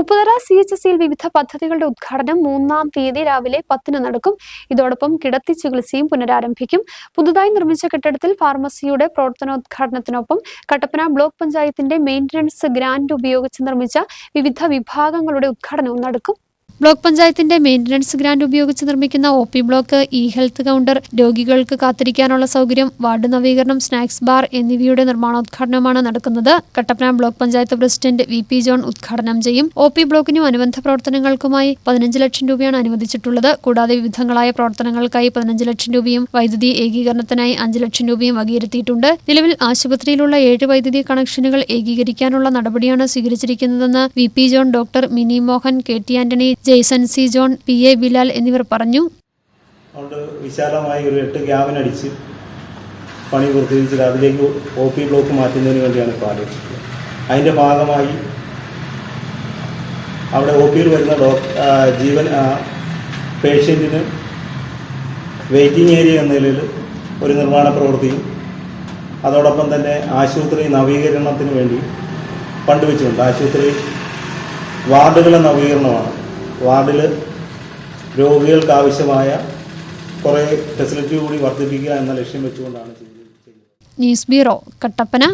Upputhara C H സിയിൽ വിവിധ പദ്ധതികളുടെ ഉദ്ഘാടനം മൂന്നാം തീയതി രാവിലെ പത്തിന് നടക്കും. ഇതോടൊപ്പം കിടത്തി ചികിത്സയും പുനരാരംഭിക്കും. പുതുതായി നിർമ്മിച്ച കെട്ടിടത്തിൽ ഫാർമസിയുടെ പ്രവർത്തനോദ്ഘാടനത്തിനൊപ്പം കട്ടപ്പന ബ്ലോക്ക് പഞ്ചായത്തിന്റെ മെയിന്റനൻസ് ഗ്രാന്റ് ഉപയോഗിച്ച് നിർമ്മിച്ച വിവിധ വിഭാഗങ്ങളുടെ ഉദ്ഘാടനവും നടക്കും. ബ്ലോക്ക് പഞ്ചായത്തിന്റെ മെയിന്റനൻസ് ഗ്രാന്റ് ഉപയോഗിച്ച് നിർമ്മിക്കുന്ന O P block E health counter രോഗികൾക്ക് കാത്തിരിക്കാനുള്ള സൗകര്യം വാർഡ് നവീകരണം സ്നാക്സ് ബാർ എന്നിവയുടെ നിർമ്മാണോദ്ഘാടനമാണ് നടക്കുന്നത്. Kattappana block panchayat president V P John ഉദ്ഘാടനം ചെയ്യും. ഒ പി ബ്ലോക്കിനും അനുബന്ധ പ്രവർത്തനങ്ങൾക്കുമായി പതിനഞ്ച് ലക്ഷം രൂപയാണ് അനുവദിച്ചിട്ടുള്ളത്. കൂടാതെ വിവിധങ്ങളായ പ്രവർത്തനങ്ങൾക്കായി പതിനഞ്ച് ലക്ഷം രൂപയും വൈദ്യുതി ഏകീകരണത്തിനായി അഞ്ച് ലക്ഷം രൂപയും വകയിരുത്തിയിട്ടുണ്ട്. നിലവിൽ ആശുപത്രിയിലുള്ള ഏഴ് വൈദ്യുതി കണക്ഷനുകൾ ഏകീകരിക്കാനുള്ള നടപടിയാണ് സ്വീകരിച്ചിരിക്കുന്നതെന്ന് V P John doctor Mini Mohan K T Antony Jaison C John P A Bilal എന്നിവർ പറഞ്ഞു. വിശാലമായി ഒരു എട്ട് ക്യാബിൻ അടിച്ച് പണി പൂർത്തീകരിച്ചത് അതിലേക്ക് ഒ പി ബ്ലോക്ക് മാറ്റുന്നതിന് വേണ്ടിയാണ് ഇപ്പോൾ ആലോചിച്ചത് അതിന്റെ ഭാഗമായി അവിടെ ഒ പിയിൽ വരുന്ന ഡോക് ജീവൻ പേഷ്യന്റിന് വെയിറ്റിംഗ് ഏരിയ എന്ന നിലയിൽ ഒരു നിർമ്മാണ പ്രവൃത്തിയും അതോടൊപ്പം തന്നെ ആശുപത്രി നവീകരണത്തിന് വേണ്ടി പണ്ട് വെച്ചിട്ടുണ്ട്. ആശുപത്രി വാർഡുകളുടെ നവീകരണമാണ്. വാർഡിൽ രോഗികൾക്ക് ആവശ്യമായ കുറേ ഫെസിലിറ്റി കൂടി വർദ്ധിപ്പിക്കുക എന്ന ലക്ഷ്യം വെച്ചുകൊണ്ടാണ് ചെയ്യുന്നത്. News bureau Kattappana.